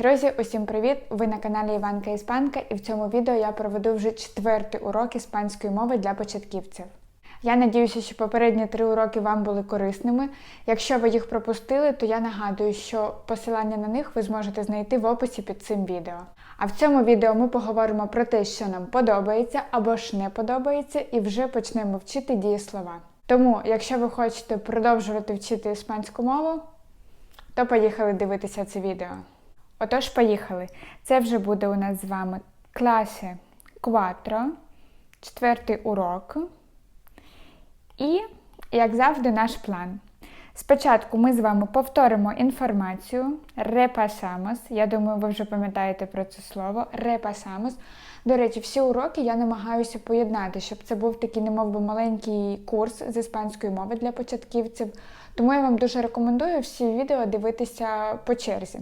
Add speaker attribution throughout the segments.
Speaker 1: Друзі, усім привіт! Ви на каналі Іванка Іспанка, і в цьому відео я проведу вже четвертий урок іспанської мови для початківців. Я надіюся, що попередні три уроки вам були корисними. Якщо ви їх пропустили, то я нагадую, що посилання на них ви зможете знайти в описі під цим відео. А в цьому відео ми поговоримо про те, що нам подобається або ж не подобається, і вже почнемо вчити дієслова. Тому, якщо ви хочете продовжувати вчити іспанську мову, то поїхали дивитися це відео. Отож, поїхали. Це вже буде у нас з вами класе 4, четвертий урок. І, як завжди, наш план. Спочатку ми з вами повторимо інформацію, репасамос. Я думаю, ви вже пам'ятаєте про це слово. Репасамос. До речі, всі уроки я намагаюся поєднати, щоб це був такий, немов би, маленький курс з іспанської мови для початківців. Тому я вам дуже рекомендую всі відео дивитися по черзі.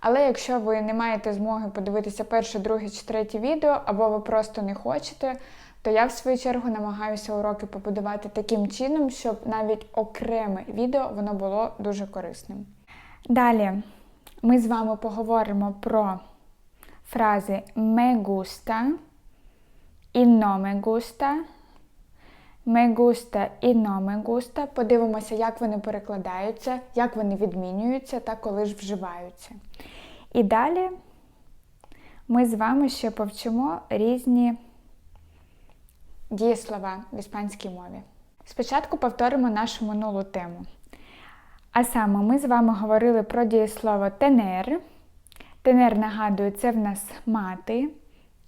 Speaker 1: Але якщо ви не маєте змоги подивитися перше, друге чи третє відео, або ви просто не хочете, то я в свою чергу намагаюся уроки побудувати таким чином, щоб навіть окреме відео воно було дуже корисним. Далі ми з вами поговоримо про фрази me gusta і no me gusta. Me gusta і no me gusta. Подивимося, як вони перекладаються, як вони відмінюються та коли ж вживаються. І далі ми з вами ще повчимо різні дієслова в іспанській мові. Спочатку повторимо нашу минулу тему. А саме ми з вами говорили про дієслово тенер. Тенер, нагадую, це в нас мати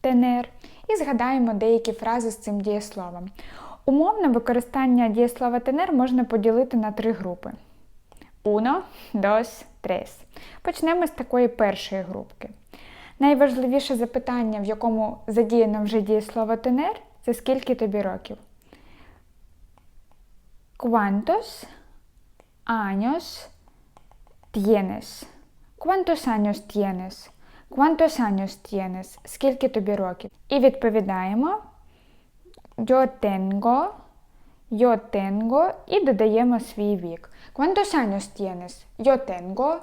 Speaker 1: тенер. І згадаємо деякі фрази з цим дієсловом. Умовне використання дієслова тенер можна поділити на три групи: Uno, dos, tres. Почнемо з такої першої групки. Найважливіше запитання, в якому задіяно вже дієслово тенер, це скільки тобі років? ¿Cuántos años tienes? ¿Cuántos años tienes? ¿Cuántos años tienes? Скільки тобі років? І відповідаємо Yo tengo, yo tengo і додаємо свій вік. ¿Cuántos años tienes? Yo tengo,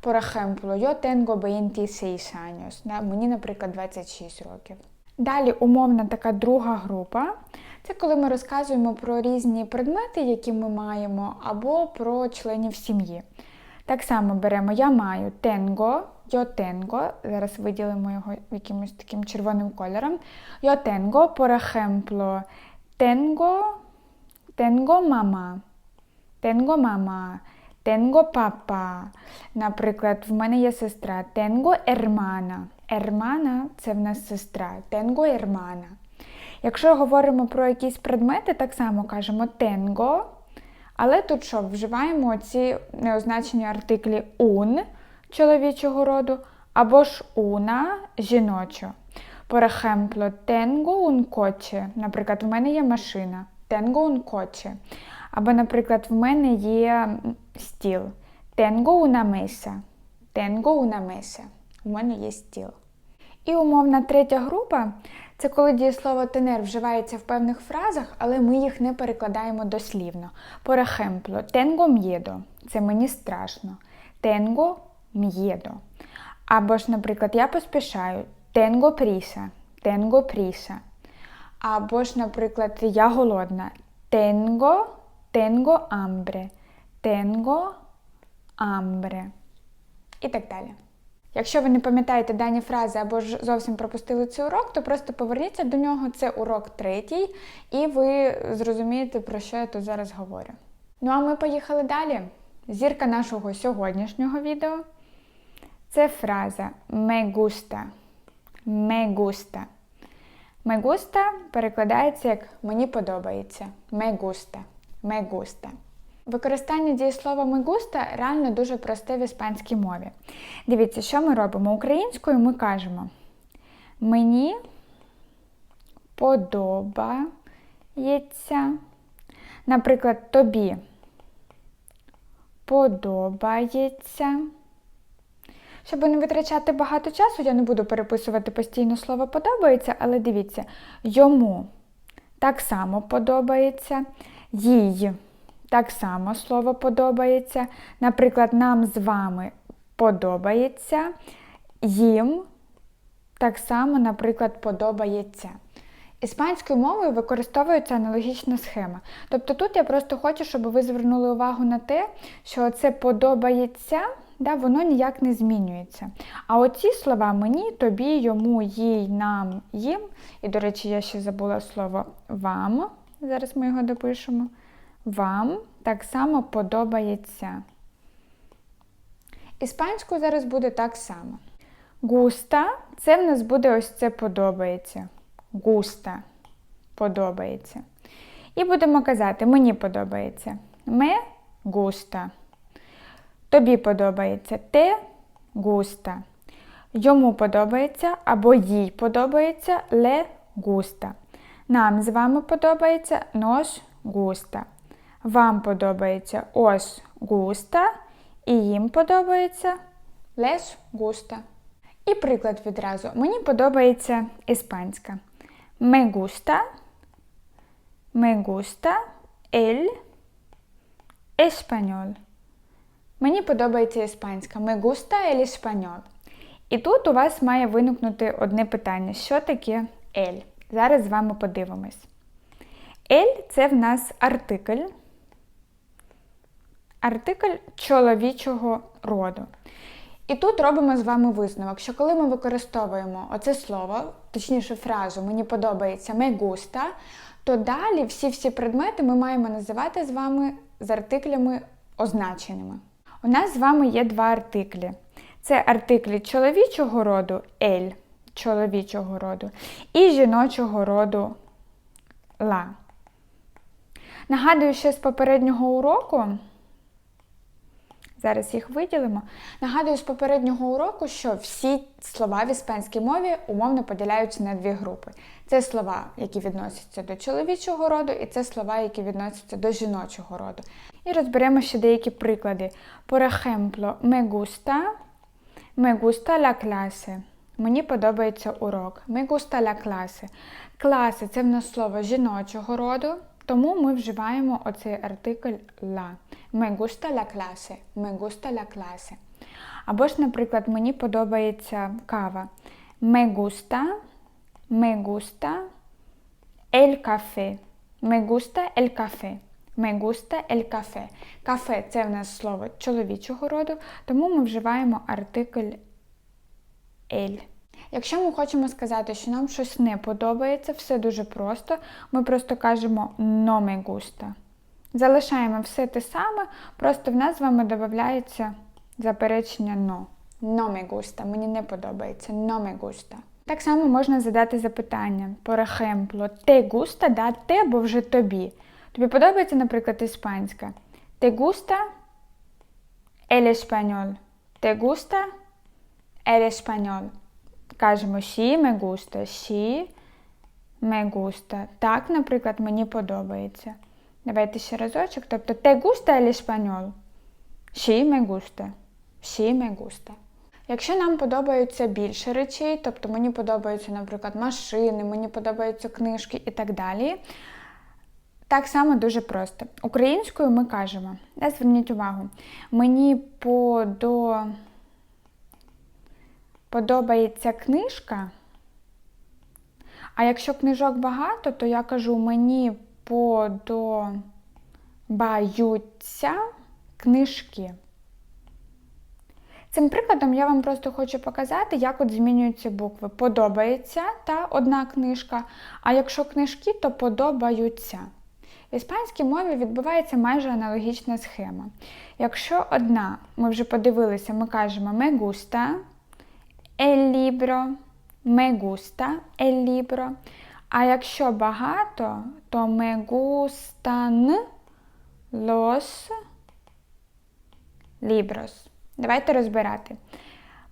Speaker 1: por ejemplo, yo tengo 26 años. Да? Мені, наприклад, 26 років. Далі умовна така друга група. Це коли ми розказуємо про різні предмети, які ми маємо, або про членів сім'ї. Так само беремо я маю tengo, yo tengo, зараз виділимо його якимось таким червоним кольором. Yo tengo, por ejemplo, tengo, tengo мама, tengo мама, tengo папа. Наприклад, в мене є сестра. Tengo hermana. Hermana – це в нас сестра. Tengo hermana. Якщо говоримо про якісь предмети, так само кажемо tengo. Але тут що, вживаємо ці неозначені артиклі un чоловічого роду, або ж una жіночого. Por ejemplo, tengo un coche. Наприклад, в мене є машина. Tengo coche. Або, наприклад, в мене є стіл. Tengo una mesa. Tengo. У мене є стіл. І умовна третя група це коли дієслово тенер вживається в певних фразах, але ми їх не перекладаємо дослівно. Por ejemplo, tengo miedo – це мені страшно. Tengo miedo. Або ж, наприклад, я поспішаю. Tengo prisa. Tengo prisa. Або ж, наприклад, я голодна. Tengo, tengo hambre. Tengo hambre. І так далі. Якщо ви не пам'ятаєте дані фрази або ж зовсім пропустили цей урок, то просто поверніться до нього. Це урок третій, і ви зрозумієте, про що я тут зараз говорю. Ну а ми поїхали далі. Зірка нашого сьогоднішнього відео це фраза me gusta. Me gusta. Me gusta перекладається як мені подобається. Me gusta. Me gusta. Використання дієслова «me gusta» реально дуже просте в іспанській мові. Дивіться, що ми робимо? Українською ми кажемо мені подобається. Наприклад, тобі подобається. Щоб не витрачати багато часу, я не буду переписувати постійно слово подобається, але дивіться, йому так само подобається, їй так само слово подобається. Наприклад, нам з вами подобається, їм так само, наприклад, подобається. Іспанською мовою використовується аналогічна схема. Тобто тут я просто хочу, щоб ви звернули увагу на те, що це подобається, да, воно ніяк не змінюється. А оці слова мені, тобі, йому, їй, нам, їм. І, до речі, я ще забула слово вам. Зараз ми його допишемо. Вам так само подобається. Іспанською зараз буде так само. Густа це в нас буде ось це подобається. Густа подобається. І будемо казати, мені подобається. Ме густа. Тобі подобається те густа. Йому подобається або їй подобається ле густа. Нам з вами подобається нос густа. Вам подобається ос густа. І їм подобається лес густа. І приклад відразу. Мені подобається іспанська. Me gusta, me gusta el español. Мені подобається іспанська. Me gusta el español. І тут у вас має виникнути одне питання: що таке el? Зараз з вами подивимось. El це в нас артикль. Артикль чоловічого роду. І тут робимо з вами висновок, що коли ми використовуємо оце слово, точніше фразу Мені подобається me gusta, то далі всі-всі предмети ми маємо називати з вами з артиклями означеними. У нас з вами є два артиклі. Це артиклі чоловічого роду ель, чоловічого роду, і жіночого роду ла. Нагадую, що з попереднього уроку. Зараз їх виділимо. Нагадую з попереднього уроку, що всі слова в іспанській мові умовно поділяються на дві групи. Це слова, які відносяться до чоловічого роду, і це слова, які відносяться до жіночого роду. І розберемо ще деякі приклади. Por ejemplo, me gusta, me gusta la clase. Мені подобається урок. Me gusta la clase. Класи це в нас слово жіночого роду. Тому ми вживаємо оцей артикль la. Me gusta la clase. Me gusta la clase. Або ж, наприклад, мені подобається кава. Me gusta, me gusta el café. Me gusta el café. Me gusta el café. Кафе це в нас слово чоловічого роду, тому ми вживаємо артикль el. Якщо ми хочемо сказати, що нам щось не подобається, все дуже просто. Ми просто кажемо no me gusta. Залишаємо все те саме, просто в нас з вами додається заперечення no. No me gusta. Мені не подобається. No me gusta. Так само можна задати запитання. Por ejemplo, te gusta, да, те, бо вже тобі. Тобі подобається, наприклад, іспанська. Te gusta el español. Te gusta el español. Кажемо «Сі me gusta», «Сі me gusta». Так, наприклад, мені подобається. Давайте ще разочок. Тобто «Te gusta el español?» «Сі me gusta». «Сі me gusta». Якщо нам подобаються більше речей, тобто мені подобаються, наприклад, машини, мені подобаються книжки і так далі. Так само дуже просто. Українською ми кажемо, да, зверніть увагу, мені подо подобається книжка. А якщо книжок багато, то я кажу, мені подобаються книжки. Цим прикладом я вам просто хочу показати, як от змінюються букви. Подобається та одна книжка, а якщо книжки, то подобаються. В іспанській мові відбувається майже аналогічна схема. Якщо одна, ми вже подивилися, ми кажемо me gusta, el libro, me gusta el libro. А якщо багато, то me gustan los libros. Давайте розбирати.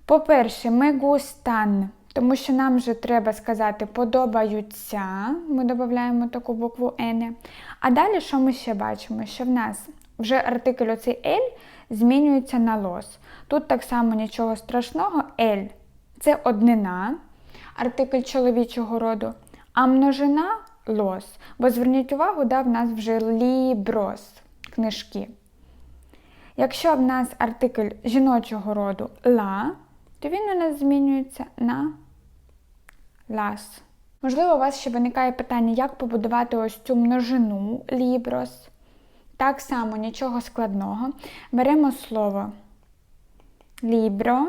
Speaker 1: По-перше, me gustan, тому що нам вже треба сказати подобаються. Ми додаємо таку букву N. А далі, що ми ще бачимо? Що в нас вже артикль оцей L змінюється на los. Тут так само нічого страшного, L це однина, артикль чоловічого роду, а множина лос. Бо зверніть увагу, да, в нас вже ліброс книжки. Якщо в нас артикль жіночого роду ла, то він у нас змінюється на las. Можливо, у вас ще виникає питання, як побудувати ось цю множину libros. Так само нічого складного. Беремо слово libro,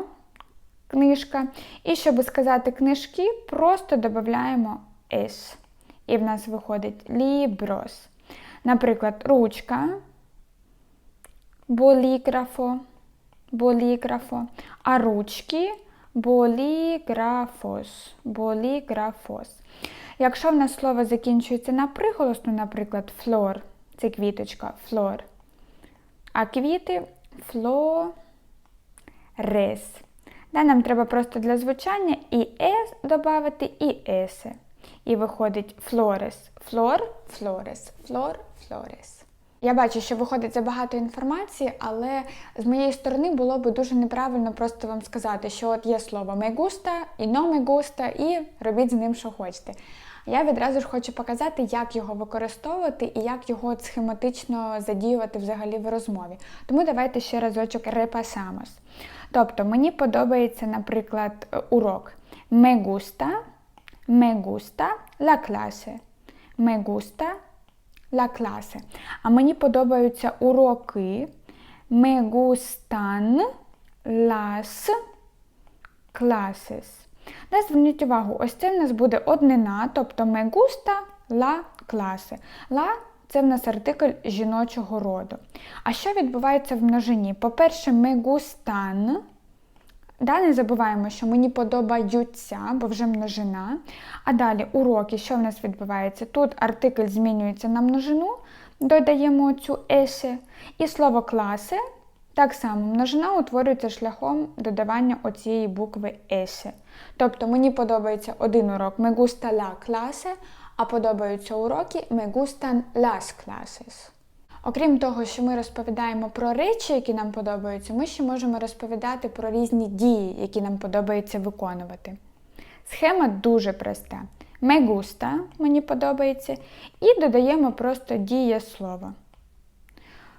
Speaker 1: книжка. І щоб сказати книжки, просто додаємо s. І в нас виходить libros. Наприклад, ручка, боліграфо, боліграфо, а ручки боліграфос, боліграфос. Якщо в нас слово закінчується на приголосну, наприклад, флор, це квіточка, флор, а квіти флорес. Да, нам треба просто для звучання і «ес» додати, і есе. І виходить флорес, флор, флорес, флор, флорес. Я бачу, що виходить забагато інформації, але з моєї сторони було б дуже неправильно просто вам сказати, що от є слово gusta і me gusta, і робіть з ним, що хочете. Я відразу ж хочу показати, як його використовувати і як його схематично задіювати взагалі в розмові. Тому давайте ще разочок репасамос. Тобто мені подобається, наприклад, урок me gusta, me gusta la clase. Me gusta la clase. А мені подобаються уроки me gustan las clases. Не зверніть увагу, ось це в нас буде однина, тобто me gusta la clase. La це в нас артикль жіночого роду. А що відбувається в множині? По-перше, ми густан. Да, не забуваємо, що мені подобаються, бо вже множина. А далі уроки, що в нас відбувається? Тут артикль змінюється на множину, додаємо цю еші, І слово класи, так само множина утворюється шляхом додавання оцієї букви есе. Тобто мені подобається один урок me gusta la clase, а подобаються уроки me gustan las clases. Окрім того, що ми розповідаємо про речі, які нам подобаються, ми ще можемо розповідати про різні дії, які нам подобається виконувати. Схема дуже проста. Me gusta, мені подобається, і додаємо просто дієслово.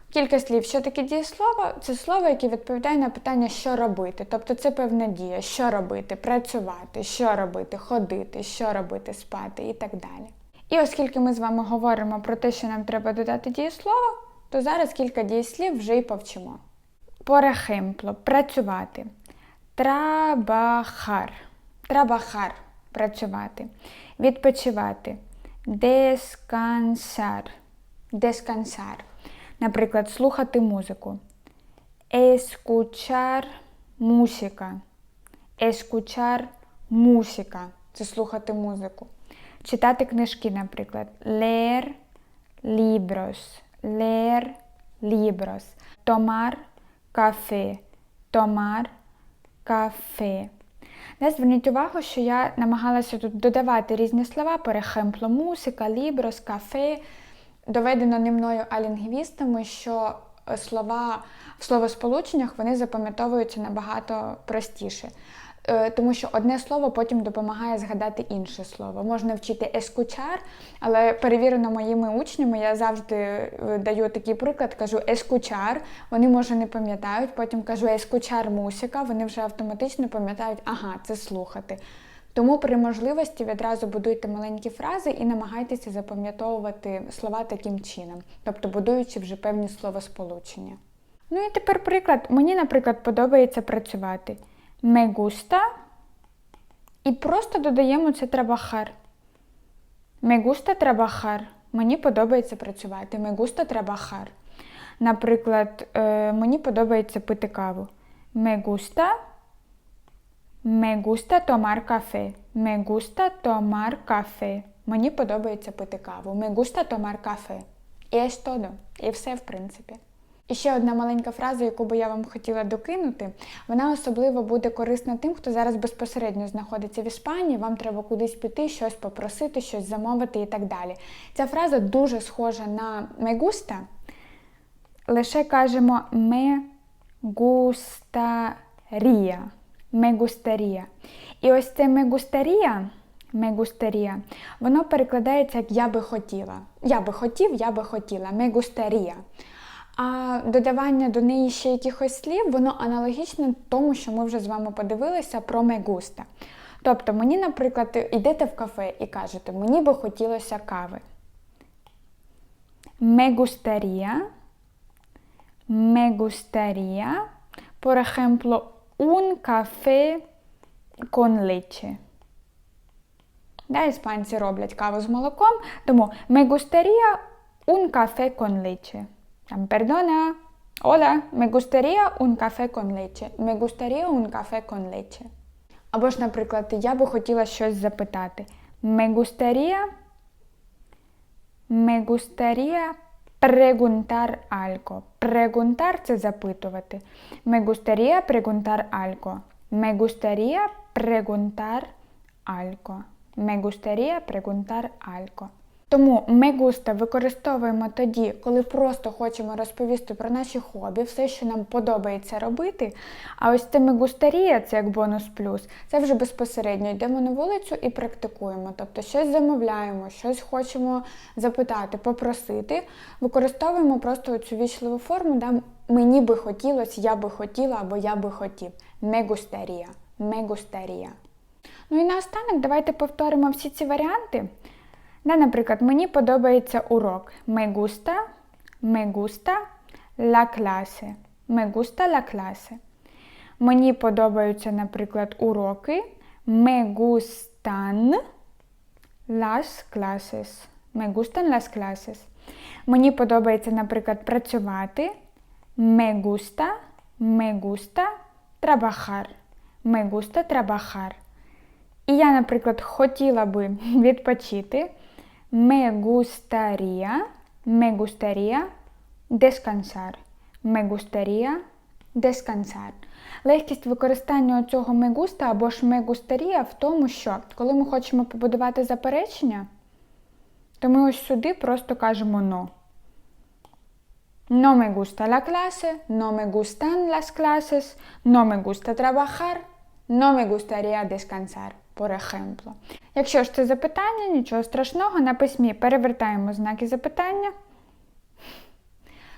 Speaker 1: Кілька слів, що таке дієслово? Це слово, яке відповідає на питання, що робити. Тобто це певна дія, що робити, працювати, що робити, ходити, що робити, спати і так далі. І оскільки ми з вами говоримо про те, що нам треба додати дієслово, то зараз кілька дієслів вже й повчимо. Por працювати. Трабахар. Трабахар працювати. Відпочивати. Дескансар. Дескансар. Наприклад, слухати музику. Escuchar música. Escuchar música. Це слухати музику. Читати книжки, наприклад. Leer libros. Leer libros. Tomar café. Tomar café. Не зверніть увагу, що я намагалася тут додавати різні слова, перехемпло, музика, ліброс, кафе. Доведено не мною, а лінгвістами, що слова в словосполученнях вони запам'ятовуються набагато простіше. Е, Тому що одне слово потім допомагає згадати інше слово. Можна вчити ескучар, але перевірено моїми учнями, я завжди е, даю такий приклад, кажу ескучар, вони може не пам'ятають, потім кажу ескучар мусика, вони вже автоматично пам'ятають, ага, це слухати. Тому при можливості відразу будуйте маленькі фрази і намагайтеся запам'ятовувати слова таким чином, тобто будуючи вже певні словосполучення. Ну і тепер приклад. Мені, наприклад, подобається працювати. Me gusta і просто додаємо це трабахар. Me gusta trabajar. Мені подобається працювати. Me gusta trabajar. Наприклад, е, мені подобається пити каву. Me gusta Me gusta tomar café. Me gusta tomar café. Мені подобається пити каву. Me gusta tomar café. І es todo. І все, в принципі. І ще одна маленька фраза, яку би я вам хотіла докинути. Вона особливо буде корисна тим, хто зараз безпосередньо знаходиться в Іспанії, вам треба кудись піти, щось попросити, щось замовити і так далі. Ця фраза дуже схожа на me gusta. Лише кажемо me gustaría. Gustaría. І ось це me gustaría, воно перекладається як я би хотіла. Я би хотів, я би хотіла. Gustaría. А додавання до неї ще якихось слів, воно аналогічне тому, що ми вже з вами подивилися про мегуста. Тобто, мені, наприклад, йдете в кафе і кажете, мені би хотілося кави. Me gustaría, por ejemplo, un café con leche. Да, іспанці роблять каву з молоком, тому me gustaría un café con leche. Там, perdona, hola, me gustaría un café con leche. Me gustaría un café con leche. Або ж, наприклад, я би хотіла щось запитати. Me gustaría, me gustaría preguntar algo. Preguntar – це запитувати. Me gustaría preguntar algo. Me gustaría preguntar algo. Me gustaría preguntar algo. Тому me gusta використовуємо тоді, коли просто хочемо розповісти про наші хобі, все, що нам подобається робити. А ось це gustaría, це як бонус плюс, це вже безпосередньо йдемо на вулицю і практикуємо. Тобто щось замовляємо, щось хочемо запитати, попросити. Використовуємо просто цю вічливу форму, да, мені би хотілося, я би хотіла або я би хотів. Me gustaría. Ну і наостанок давайте повторимо всі ці варіанти. Да, наприклад, мені подобається урок. Me gusta, me gusta la clase. Me gusta la clase. Мені подобаються, наприклад, уроки. Me gustan las clases. Me gustan las clases. Мені подобається, наприклад, працювати. Me gusta, me gusta trabajar. Me gusta trabajar. І я, наприклад, хотіла би відпочити. Me gustaría, me gustaría descansar. Me gustaría descansar. Легкість використання цього me gusta або ж me gustaría в тому, що коли ми хочемо побудувати заперечення, то ми ось сюди просто кажемо no. No me gusta la clase, no me gustan las clases, no me gusta trabajar, no me gustaría descansar, ejemplo. Якщо ж це запитання, нічого страшного, на письмі перевертаємо знаки запитання.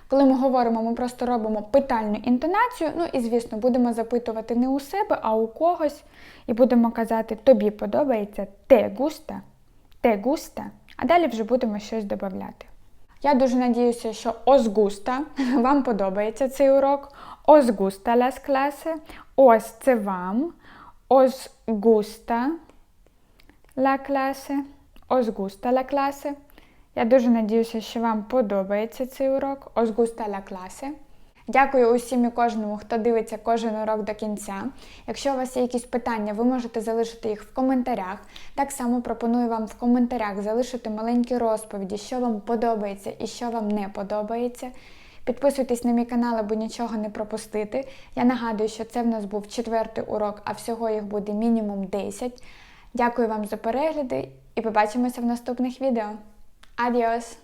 Speaker 1: Коли ми говоримо, ми просто робимо питальну інтонацію, ну і, звісно, будемо запитувати не у себе, а у когось. І будемо казати, тобі подобається те густа, те густа, а далі вже будемо щось додати. Я дуже надіюся, що ос густа вам подобається цей урок. Ос густа las. Ось це вам. Ос густа la clase. Ос густа la clase. Я дуже надіюся, що вам подобається цей урок. Ос густа la clase. Дякую усім і кожному, хто дивиться кожен урок до кінця. Якщо у вас є якісь питання, ви можете залишити їх в коментарях. Так само пропоную вам в коментарях залишити маленькі розповіді, що вам подобається і що вам не подобається. Підписуйтесь на мій канал, аби нічого не пропустити. Я нагадую, що це в нас був четвертий урок, а всього їх буде мінімум 10. Дякую вам за перегляди і побачимося в наступних відео. Адіос!